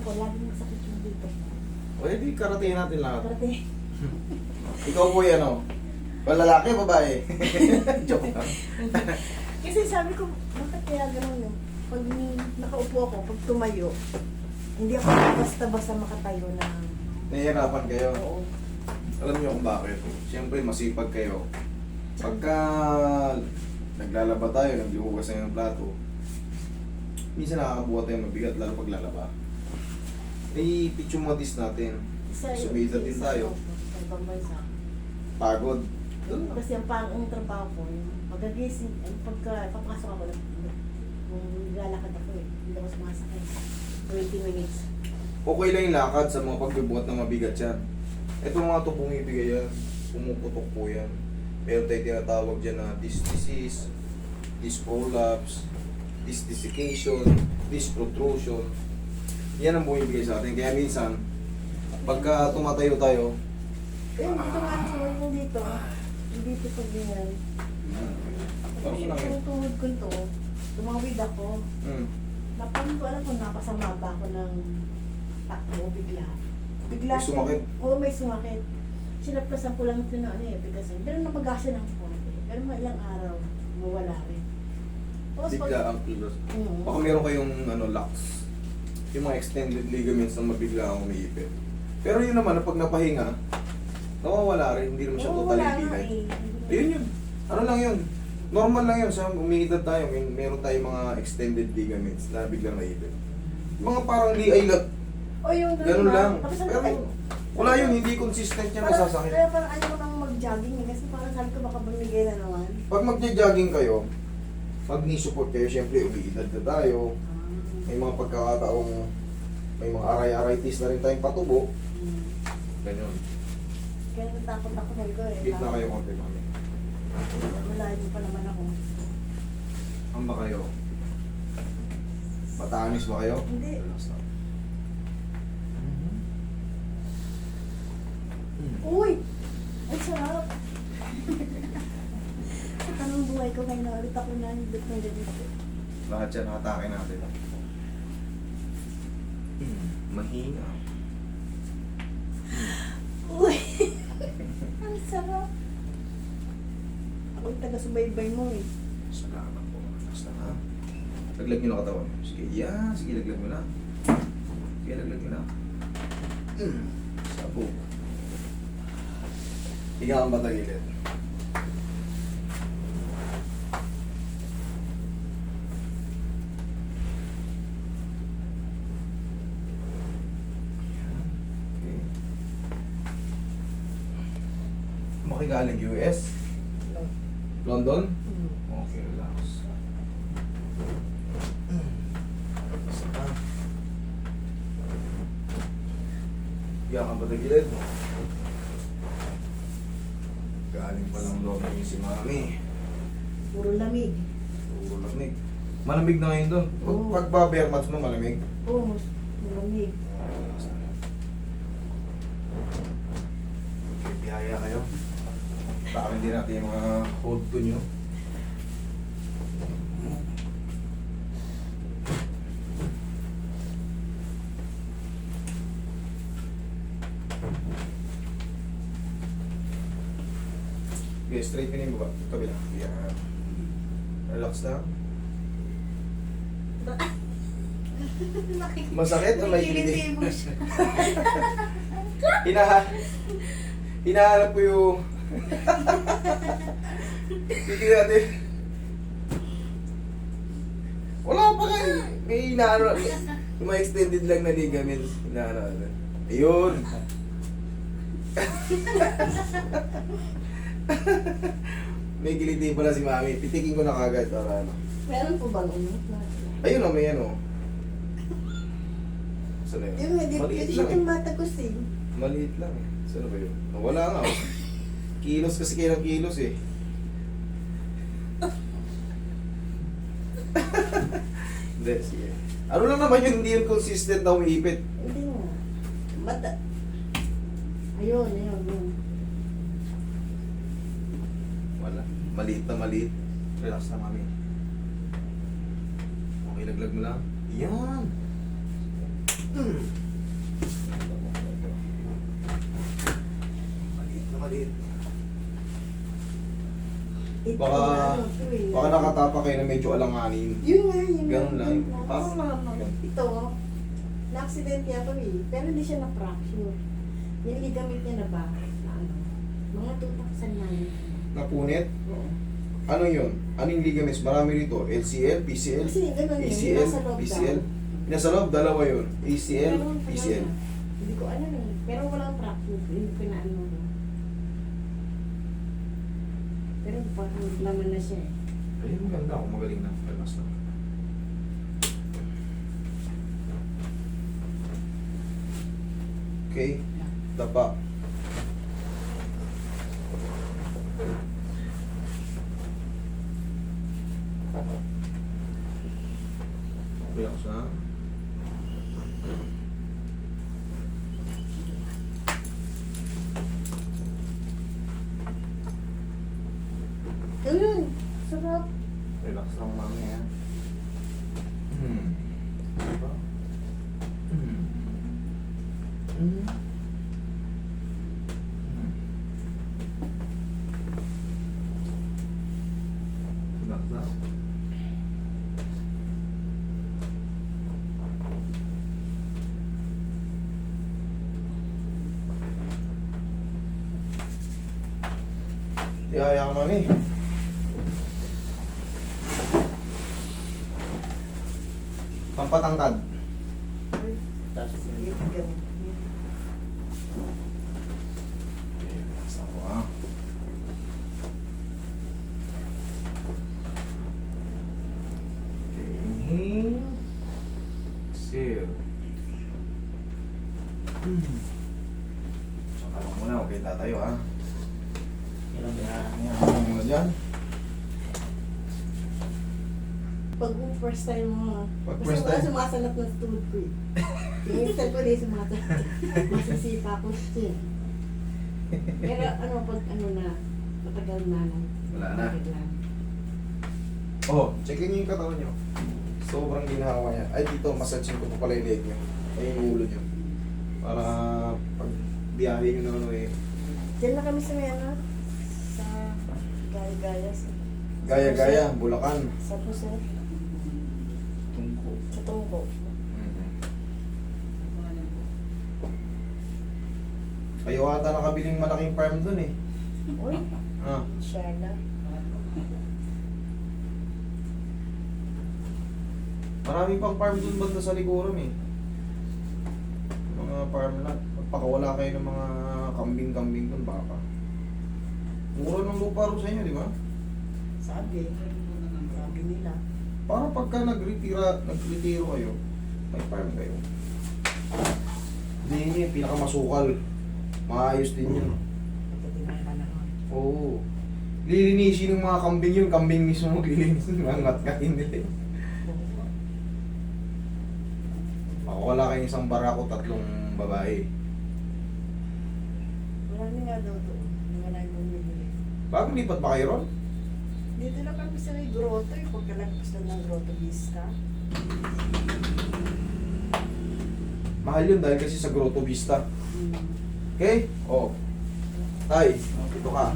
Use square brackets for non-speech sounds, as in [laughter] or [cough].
ko, laging masakit yung dito. O, edi karating natin lahat. Karate. [laughs] Ikaw po yan, o. Lalaki, babae. [laughs] Joke lang. [laughs] Kasi sabi ko, bakit kaya gano'n yun? Pag ni- nakaupo ako, pag tumayo, hindi ako basta-basta makatayo na, Nahihirapan kayo. oo. Alam niyo kung bakit. Siyempre, masipag kayo. Pagka naglalaba tayo, naglihugas tayo ng plato, minsan nakakabuha tayo mabigat, lalo pag lalaba. Eh, pitsumatis natin. Isa yun, Sumida din tayo. sa ibang bansa. Pagod. Kasi ang pang ang trabaho ko, yung magagising, ang pagka papasok ako, kung lalakad ako eh, hindi ako sumasakay. 20 minutes. Okay lang yung lakad sa mga pagbibuhat na mabigat yan. Ito mga to bumibigay yan. Pumuputok po yan. Meron tayo tinatawag dyan na disc disease, disc prolapse, disc desiccation, disc protrusion. Yan ang bumibigay sa atin. Kaya minsan, pagka tumatayo tayo, Ayun, dito nga yung dito. Dito pag ganyan. Parang lang yun. Yung tuhod ko ito, tumawid ako. mm, Napang ko alam kung napasama ba ako ng takbo bigla. Bigla. May sumakit? Oo, may sumakit. Sinaplasan ko lang ito na ano eh, because pero namagasa ng konti. Pero mga ilang araw, mawala rin. Tapos pag- bigla ang kilos. Oo. Baka meron kayong ano, lax. Yung mga extended ligaments na mabigla ang umiipit. Pero yun naman, pag napahinga, nawawala rin. Hindi naman siya totally pilay. eh. Ayun yun. Ano lang yun? Normal lang yun. Sa umiidad tayo, may, meron tayong mga extended ligaments na biglang naipit. Mga parang li ay lag. O yung Ganun lang. Tapos Pero ay, wala yun, hindi consistent yan nasasakit. Kaya parang ayaw ko nang mag-jogging eh. Kasi parang sabi ko baka bumigay na naman. Pag magja-jogging kayo, pag ni-support kayo, syempre umiidad na tayo. May mga pagkakataong may mga aray-araytis na rin tayong patubo. Hmm. Ganyan. Kaya natakot ako sabi ko eh. Hit na kayo konti mami. Malayo pa naman ako. Ang ba kayo? Matanis ba kayo? Hindi. Lang. Uy! Ay, sarap! [laughs] Sa tanong buhay ko ngayon, ulit ako na ng ganito. Lahat yan nakatake natin. Hmm, mahina. Uy! [laughs] Ang sarap! Ako yung taga-subaybay mo eh. Salamat po. Lang ha. Laglag nyo na katawan. Sige, yan. Sige, laglag mo na. Sige, laglag mo na. Hmm. Sabo. Higa kang batagilid. Okay. Makigaling US? London? Hmm. Okay, relax. Isa pa. Higa kang batagilid. Galing pa lang London si Mami. Puro lamig. Puro lamig. Malamig na ngayon doon. Pag, Oo. pag ba bare months mo, malamig. Oo, mas malamig. Okay, biyaya kayo. Baka hindi natin yung mga hold to nyo. Okay, straight yun yung baba. Kabila. Yan. Relax lang. [laughs] Masakit o may mo. [laughs] Hinaha hinahanap ko yung Sige natin. Wala pa kayo. May hinaano. Yung mga extended lang na ligaments. Hinaano. ano. Ayun. may giliti pala si mami. Pitikin ko na kagad para ano. Meron po bang ano? Ayun o, may ano. Saan na yun? Yung hindi, Maliit hindi lang eh. yung matagos eh. Maliit lang eh. Saan ba yun? Wala nga oh. Kilos kasi kayo ng kilos eh. Hindi, sige. Ano lang naman yun, hindi yun consistent na umiipit. Hindi nga. Mata. Ayun, ayun, ayun. Wala. Maliit na maliit. Relax na mami. Okay, laglag mo lang. Yan. Maliit na maliit. Ito, Baka- ano, ito eh. Baka nakatapa kayo na medyo alanganin. Yun nga, yun Ganun lang. Ah, ganun. Ito, na-accident niya to eh. Pero hindi siya na-fracture. Yung ligamit niya na ba? Na ano? Mga tutaksan na yun. Napunit? Oo. Ano yun? Anong ligaments? Marami rito. LCL, PCL, Kasi ganun yun. ACL, nasa loob PCL. daw. Nasa loob, dalawa yun. ACL, PCL. Hindi ko alam eh. Pero walang fracture. Hindi ko na ano. Pero parang laman na siya eh. Ayun, maganda ako. Magaling na. Relax na. Okay. Dapa. Relax na. Ayun! Sarap! Relax lang mami ha. Hmm. Diba? Hmm. Hmm. Hmm. Relax lang. Yaya ka mami. Pampatangkad. Tapos. Okay, relax ako ah. Okay, inhale. Exhale. Hmm. Saka lang muna, okay tatayo ah. Yan, yan, yan. Ano muna dyan? Pag yung first time mo, Pag kasi first time? sumasalat ng stomach ko eh. Yung instant ko din sumasalat. [laughs] Masisipa ko siya. Pero ano, pag ano na, matagal na lang. Wala na. Lang? Oh, checkin niyo yung katawan niyo. Sobrang ginawa niya. Ay, dito, massage ko pa pala yung leg niyo. Ay, yung ulo niyo. Para pag biyahe niyo na ano eh. Diyan na kami sa may ano, sa Gaya-Gaya. Sa, Gaya-gaya, Bulacan. sa Puso, Sa Tungko. Kayo ata nakabiling malaking farm dun eh. Uy, Ah, Sharla. marami pang farm dun banda sa likuran eh. Mga farm lot. Pagpakawala kayo ng mga kambing-kambing dun, baka. Mura ng lupa rin sa inyo, di ba? Sabi. Sabi nila. Para pagka nagretira, nagretiro kayo, may farm kayo. Hindi yun yung pinakamasukal. Maayos din yun. Ng. Oo. Lilinisin ng mga kambing yun, kambing mismo maglilinis. Mangat ka hindi. Makawala kayong isang barako, tatlong babae. Marami nga daw doon. Wala yung bumibili. Bagong lipat ba kayo ron? Dito lang kami sa may grotto eh. Pagkalagpas lang ng grotto vista. Mahal yun dahil kasi sa Grotto Vista. Hmm. Okay? Oh. Tay, ito ka.